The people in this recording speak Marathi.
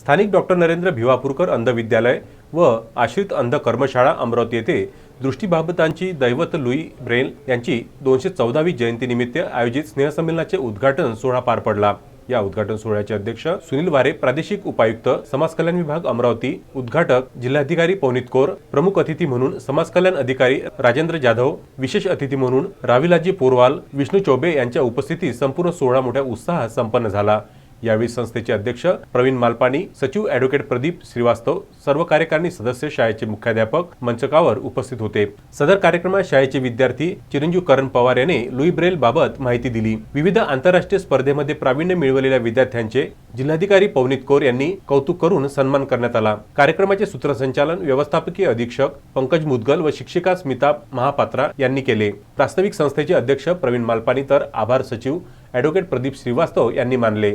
स्थानिक डॉक्टर नरेंद्र भिवापूरकर अंध विद्यालय व आश्रित अंध कर्मशाळा अमरावती येथे दृष्टीबाबतांची दैवत लुई ब्रेल यांची दोनशे चौदावी जयंतीनिमित्त आयोजित स्नेहसंमेलनाचे उद्घाटन सोहळा पार पडला. या उद्घाटन सोहळ्याचे अध्यक्ष सुनील वारे प्रादेशिक उपायुक्त समाज कल्याण विभाग अमरावती उद्घाटक जिल्हाधिकारी पवनीत कोर प्रमुख अतिथी म्हणून समाज कल्याण अधिकारी राजेंद्र जाधव विशेष अतिथी म्हणून राविलाजी पोरवाल विष्णू चौबे यांच्या उपस्थितीत संपूर्ण सोहळा मोठ्या उत्साहात संपन्न झाला. यावेळी संस्थेचे अध्यक्ष प्रवीण मालपाणी सचिव ॲडव्होकेट प्रदीप श्रीवास्तव सर्व कार्यकारिणी सदस्य शाळेचे मुख्याध्यापक मंचकावर उपस्थित होते. सदर कार्यक्रमात शाळेचे विद्यार्थी चिरंजीव करण पवार यांनी लुई ब्रेल बाबत माहिती दिली. विविध आंतरराष्ट्रीय स्पर्धेमध्ये प्रावीण्य मिळवलेल्या विद्यार्थ्यांचे जिल्हाधिकारी पवनीत कौर यांनी कौतुक करून सन्मान करण्यात आला. कार्यक्रमाचे सूत्रसंचालन व्यवस्थापकीय अधीक्षक पंकज मुदगल व शिक्षिका स्मिता महापात्रा यांनी केले. प्रास्ताविक संस्थेचे अध्यक्ष प्रवीण मालपाणी तर आभार सचिव ॲडव्होकेट प्रदीप श्रीवास्तव यांनी मानले.